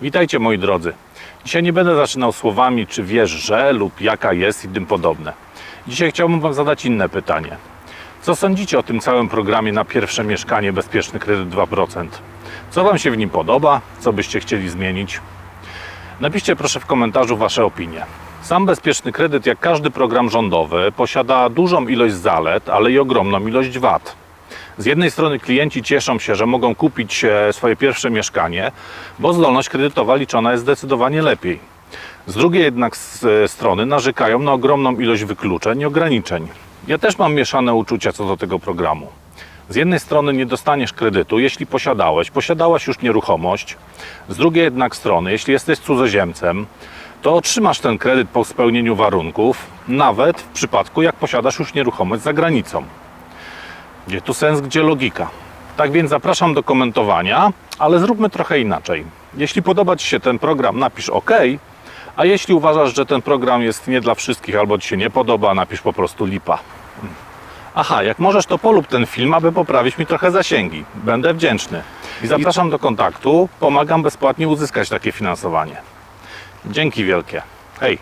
Witajcie moi drodzy. Dzisiaj nie będę zaczynał słowami czy wiesz, że lub jaka jest i tym podobne. Dzisiaj chciałbym Wam zadać inne pytanie. Co sądzicie o tym całym programie na pierwsze mieszkanie bezpieczny kredyt 2%? Co Wam się w nim podoba? Co byście chcieli zmienić? Napiszcie proszę w komentarzu Wasze opinie. Sam bezpieczny kredyt, jak każdy program rządowy, posiada dużą ilość zalet, ale i ogromną ilość wad. Z jednej strony klienci cieszą się, że mogą kupić e, swoje pierwsze mieszkanie, bo zdolność kredytowa liczona jest zdecydowanie lepiej. Z drugiej jednak e, strony narzekają na ogromną ilość wykluczeń i ograniczeń. Ja też mam mieszane uczucia co do tego programu. Z jednej strony nie dostaniesz kredytu, jeśli posiadałeś, posiadałaś już nieruchomość. Z drugiej jednak strony, jeśli jesteś cudzoziemcem, to otrzymasz ten kredyt po spełnieniu warunków, nawet w przypadku jak posiadasz już nieruchomość za granicą. Gdzie tu sens, gdzie logika? Tak więc zapraszam do komentowania, ale zróbmy trochę inaczej. Jeśli podoba Ci się ten program, napisz OK, a jeśli uważasz, że ten program jest nie dla wszystkich albo Ci się nie podoba, napisz po prostu lipa. Aha, jak możesz, to polub ten film, aby poprawić mi trochę zasięgi. Będę wdzięczny. I zapraszam do kontaktu. Pomagam bezpłatnie uzyskać takie finansowanie. Dzięki wielkie. Hej!